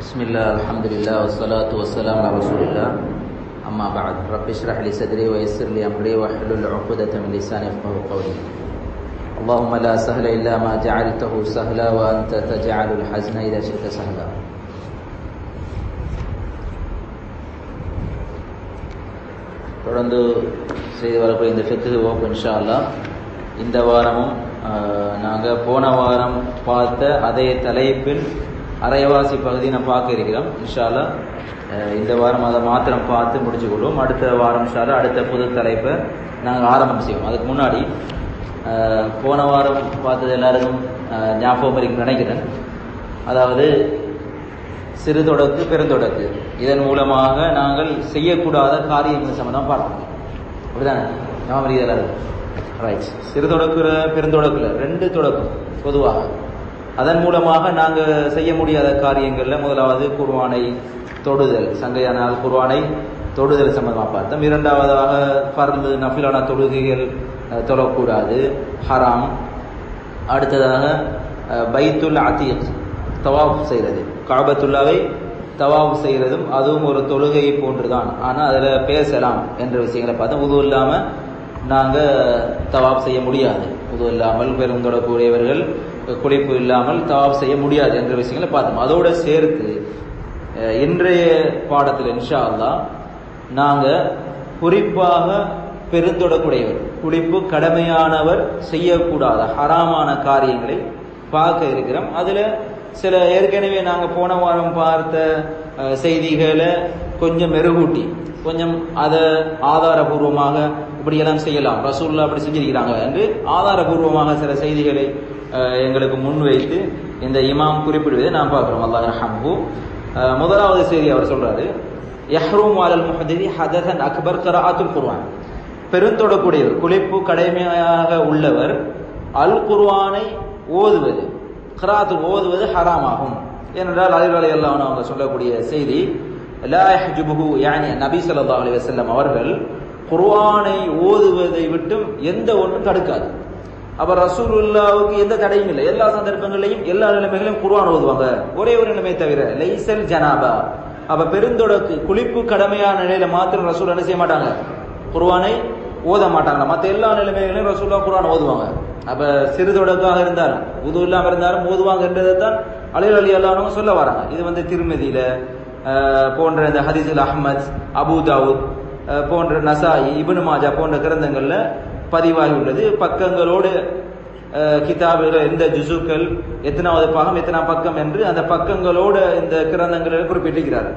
بسم الله الحمد لله والصلاة والسلام على رسول الله أما بعد رب اشرح لي صدري ويسر لي أمري واحلل عقدة من لساني يفقه قولي اللهم لا سهل إلا ما جعلته سهلا وأنت تجعل الحزن إذا شئت سهلا தொடர்ந்து செய்து வரக்கூடிய இந்த ஃபிக்கு வகுப்பு இன்ஷா அல்லாஹ் இந்த வாரமும் நாங்கள் போன வாரம் பார்த்த அதே தலைப்பில் அரைவாசி பகுதி நான் பார்க்க இருக்கிறோம். இன்ஷாலா இந்த வாரம் அதை மாத்திரம் பார்த்து முடிச்சுக்கொள்வோம். அடுத்த வாரம் இன்ஷா அடுத்த புது தலைப்பை நாங்கள் ஆரம்பம் செய்வோம். அதுக்கு முன்னாடி போன வாரம் பார்த்தது எல்லாருக்கும் ஞாபகம் இருக்கு நினைக்கிறேன். அதாவது சிறு தொடக்கு பெருந்தொடக்கு. இதன் மூலமாக நாங்கள் செய்யக்கூடாத காரியங்கள் சம்பந்தம் பார்த்தோம். அப்படிதானே? ஞாபகம் எல்லாருக்கும்? ரைட் சிறு தொடக்குற பெருந்தொடக்குல ரெண்டு தொடக்கும் பொதுவாக. அதன் மூலமாக நாங்கள் செய்ய முடியாத காரியங்களில் முதலாவது குர்வானை தொடுதல் சங்கையானால் குர்வானை தொடுதல் சம்பந்தமாக பார்த்தோம். இரண்டாவதாக பறந்து நஃபிலான தொழுகைகள் தொழக்கூடாது ஹராம். அடுத்ததாக பைத்துல் அதீக் தவாஃப் செய்கிறது காபத்துல்லாவை தவாஃப் செய்கிறதும் அதுவும் ஒரு தொழுகையை போன்றுதான். ஆனால் அதில் பேசலாம் என்ற விஷயங்களை பார்த்தோம். உது இல்லாமல் நாங்கள் தவாப் செய்ய முடியாது. உது இல்லாமல் பெருந்தொடக்கூடியவர்கள் குளிப்பு இல்லாமல் தவாப் செய்ய முடியாது என்ற விஷயங்களை பார்த்தோம். அதோடு சேர்த்து இன்றைய பாடத்தில் இன்ஷா அல்லா நாங்கள் குறிப்பாக பெருந்தொடக்கூடியவர் குளிப்பு கடமையானவர் செய்யக்கூடாத ஹராமான காரியங்களை பார்க்க இருக்கிறோம். அதில் சில ஏற்கனவே நாங்கள் போன வாரம் பார்த்த செய்திகளை கொஞ்சம் மெருகூட்டி கொஞ்சம் அதை ஆதாரபூர்வமாக இப்படியெல்லாம் செய்யலாம். ரசூல்லா அப்படி செஞ்சிருக்கிறாங்க என்று ஆதாரபூர்வமாக சில செய்திகளை எங்களுக்கு முன்வைத்து இந்த இமாம் குறிப்பிடுவதை நாம் பார்க்குறோம். அல்லாஹ் ரஹம்ஹு முதலாவது செய்தி அவர் சொல்றாரு யஹ்ரூம் அலல் முஹதிரி ஹதசன் அக்பர் கராத்துல் குருவான் பெருந்தொடக்கூடியவர் குளிப்பு கடமையாக உள்ளவர் அல் குர்வானை ஓதுவது கராத்து ஓதுவது ஹராமாகும். ஏனென்றால் அதிர்வலை எல்லாம் அவங்க சொல்லக்கூடிய செய்தி லா யஹ்ஜுபுஹு யானி நபி ஸல்லல்லாஹு அலைஹி வஸல்லம் அவர்கள் குர்ஆனை ஓதுவதை விட்டும் எந்த ஒன்றும் தடுக்காது. அப்ப ரசூலுல்லாவுக்கு எந்த தடையும் இல்லை. எல்லா சந்தர்ப்பங்களையும் எல்லா நிலைமைகளையும் குர்ஆன் ஓதுவாங்க. ஒரே ஒரு நிலைமை தவிர லைசல் ஜனாபா. அப்ப பெருந்தொடக்கு குளிப்பு கடமையான நிலையில மாத்திரம் ரசூல் என்ன செய்ய மாட்டாங்க? குர்ஆனை ஓத மாட்டாங்களா? மற்ற எல்லா நிலைமைகளையும் ரசூல்லா குர்ஆன் ஓதுவாங்க. அப்ப சிறு தொடக்காக இருந்தாலும் உது இல்லாம இருந்தாலும் ஓதுவாங்கன்றதை தான் அலையல் அலி அல்லாஹ் சொல்ல வராங்க. இது வந்து திருமதியில போன்ற இந்த ஹதீஸுல் அஹ்மத் அபூ தாவூத் போன்ற நசாயி இப்னு மாஜா போன்ற கிரந்தங்களில் பதிவாகி உள்ளது. பக்கங்களோடு கிதாபுகள் எந்த ஜுசுக்கள் எத்தனாவது பாகம் எத்தனாம் பக்கம் என்று அந்த பக்கங்களோடு இந்த கிரந்தங்களில் குறிப்பிட்டிருக்கிறார்.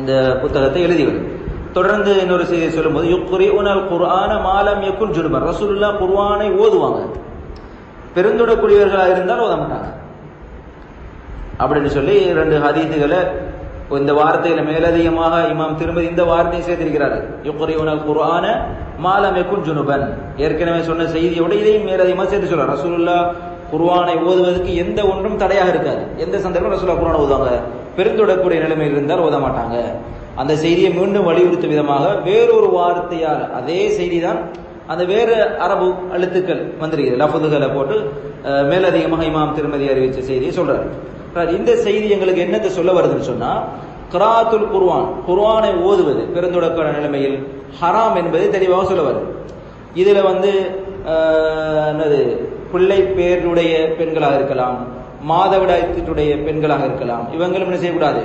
இந்த புத்தகத்தை எழுதியவர் தொடர்ந்து இன்னொரு செய்தியை சொல்லும்போது யுக்குரி உனல் குர்ஆன மாலம் யக்குன் ஜுனுபர் ரசூலுல்லா குர்ஆனை ஓதுவாங்க. பெருந்தொடக்கூடியவர்களாக இருந்தால் ஓத மாட்டாங்க. அப்படின்னு சொல்லி ரெண்டு ஹதீதுகளை இந்த வார்த்தையில மேலதிகமாக இமாம் திருமதி இந்த வார்த்தையை சேர்த்திருக்கிறார் யுக்குரி உனல் குர்ஆன மாலம் ஜுனுபன். ஏற்கனவே சொன்ன செய்தியோட இதையும் மேலதிகமாக சேர்த்து சொல்றார். ரசூலுல்லா குருவானை ஓதுவதற்கு எந்த ஒன்றும் தடையாக இருக்காது. எந்த சந்தர்ப்பம் ரசூலா குருவான ஓதுவாங்க பெருந்தொடக்கூடிய நிலைமையில் இருந்தால் ஓத மாட்டாங்க. அந்த செய்தியை மீண்டும் வலியுறுத்தும் விதமாக வேறொரு வார்த்தையால் அதே செய்தி தான் அந்த வேறு அரபு எழுத்துக்கள் வந்திருக்கிறது. லஃபுதுகளை போட்டு மேலதிகமாக இமாம் திருமதி அறிவித்த செய்தியை சொல்றாரு. இந்த செய்தி எங்களுக்கு என்னத்தை சொல்ல வருதுன்னு சொன்னா கிராத்துல் குர்வான் குர்வானை ஓதுவது பெருந்தொடக்க நிலைமையில் ஹராம் என்பதை தெளிவாக சொல்ல வருது. இதுல வந்து என்னது பிள்ளை பேருடைய பெண்களாக இருக்கலாம் மாதவிடாயத்துடைய பெண்களாக இருக்கலாம் இவங்களும் என்ன செய்யக்கூடாது?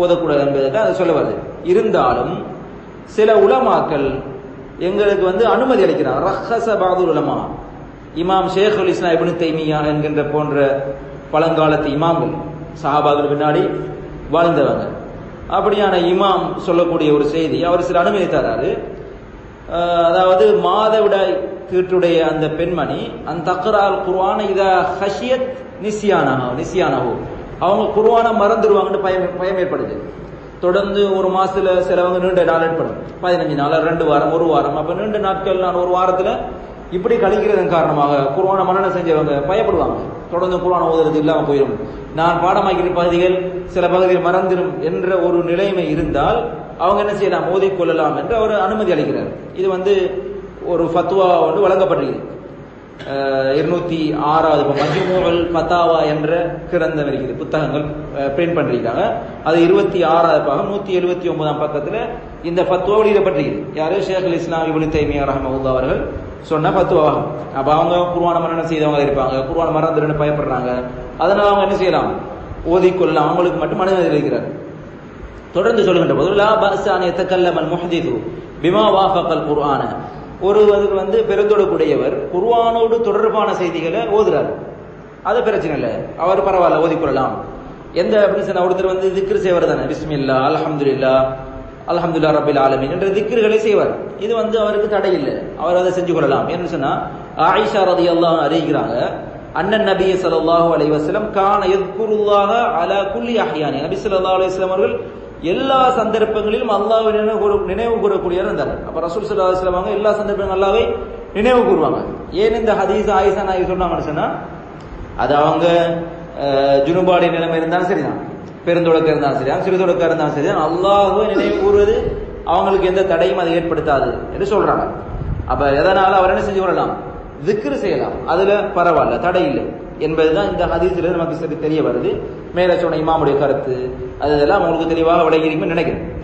ஓதக்கூடாது என்பதை தான் அது சொல்ல வருது. இருந்தாலும் சில உலமாக்கள் எங்களுக்கு வந்து அனுமதி அளிக்கிறார் ரஹச பகதூர் உலமா இமாம் ஷேகுல் இஸ்லாம் இபின் தைமியா என்கின்ற போன்ற பழங்காலத்து இமாம்கள். சஹாபாக்கள் பின்னாடி வாழ்ந்தவங்க. அப்படியான இமாம் சொல்லக்கூடிய ஒரு செய்தி அவர் சில அனுமதி தராரு. அதாவது மாதவிடாய் கீட்டுடைய அந்த பெண்மணி அந்த தக்கரால் குர்ஆன இதா ஹஷியத் நிசியானஹா நிசியானஹோ அவங்க குர்வானை மறந்துடுவாங்கன்னு பயம் பயம் ஏற்படுது. தொடர்ந்து ஒரு மாசத்துல சிலவங்க நீண்ட நாள் ஏற்படும். பதினஞ்சு நாள் ரெண்டு வாரம் ஒரு வாரம் அப்ப நீண்ட நாட்கள் நான் ஒரு வாரத்துல இப்படி கழிக்கிறதன் காரணமாக குர்ஆன மனநம் செஞ்சவங்க பயப்படுவாங்க. தொடர்ந்து குரான் ஓதுறது இல்லாமல் போயிடும் நான் பாடமாக்கிற பகுதிகள் சில பகுதிகள் மறந்துடும் என்ற ஒரு நிலைமை இருந்தால் அவங்க என்ன செய்யலாம்? ஓதிக்கொள்ளலாம் என்று அவர் அனுமதி அளிக்கிறார். இது வந்து ஒரு ஃபத்வா வந்து வழங்கப்பட்டிருக்கு இருநூத்தி ஆறாவது இப்போ மஜ்மூல் பத்தாவா என்ற கிரந்தம் இருக்குது புத்தகங்கள் பிரிண்ட் பண்ணிருக்காங்க அது இருபத்தி ஆறாவது பாகம் நூத்தி எழுபத்தி ஒன்பதாம் பக்கத்துல இந்த பத்துவா வெளியிடப்பட்டிருக்குது யாரு? ஷேக் இஸ்லாம் இபுனு தைமியா ரஹமவுல்லா அவர்கள். சொன்னால் ஃபத்துவாகும் அப்போ அவங்க குருவான மரணம் செய்தவங்க இருப்பாங்க குருவான மரணம் மறந்துன்னு பயப்படுறாங்க. அதனால் அவங்க என்ன செய்யலாம்? ஓதிக்கொள்ளலாம். அவங்களுக்கு மட்டும் மனதில் இருக்கிறார் தொடர்ந்து சொல்லுகின்ற போது லா பஸ்ஸான் எத்தக்கல்லமல் முஹதிது பிமா வாஃபக்கல் குர்ஆன ஒருவர் வந்து பெருந்தொடக்கூடியவர் குர்ஆனோடு தொடர்பான செய்திகளை ஓதுறார். அது பிரச்சனை இல்லை. அவர் பரவாயில்ல ஓதிக்கொள்ளலாம். எந்த அப்படின்னு சொன்னால் ஒருத்தர் வந்து திக்ரு செய்வர் தானே பிஸ்மில்லா அல்ஹம்துலில்லா. அல்ஹம்துல்லா ரபில் ஆலமின் என்ற திக்ருகளை செய்வார். இது வந்து அவருக்கு தடை இல்லை. அவர் அதை செஞ்சு கொள்ளலாம் என்று சொன்னா ஆயிஷா ரதி அல்லாஹ் அறிவிக்கிறாங்க அண்ணன் நபி ஸல்லல்லாஹு அலி வஸல்லம் கான எத்குருல்லாக அலா குல்லி அஹியானி. நபி ஸல்லல்லாஹு அலைஹி வஸல்லம் அவர்கள் எல்லா சந்தர்ப்பங்களிலும் அல்லாஹ்வை நினைவு நினைவு கூறக்கூடியவர் இருந்தார் அப்ப ரசூல் சல்லா அலுவலாம் அவங்க எல்லா சந்தர்ப்பங்களும் நல்லாவே நினைவு கூறுவாங்க. ஏன் இந்த ஹதீஸ் ஆயிஷா நாயகி சொன்னாங்கன்னு சொன்னா அது அவங்க ஜுனுபாடி நிலைமை இருந்தாலும் சரிதான். பெருந்தொடக்க இருந்தாலும் சரிதான் சிறுதொடக்க இருந்தாலும் சரிதான் அல்லாஹுவை நினைவு கூறுவது அவங்களுக்கு எந்த தடையும் அதை ஏற்படுத்தாது என்று சொல்றாங்க. அப்ப எதனால அவர் என்ன செஞ்சு கொள்ளலாம்? திக்ரு செய்யலாம். அதுல பரவாயில்ல தடை இல்லை என்பதுதான் இந்த ஹதீஸ்ல நமக்கு சரி தெரிய வருது. மேல சொன்ன இமாமுடைய கருத்து அது இதெல்லாம் உங்களுக்கு தெளிவாக விளங்கிருக்கும்னு நினைக்கிறேன்.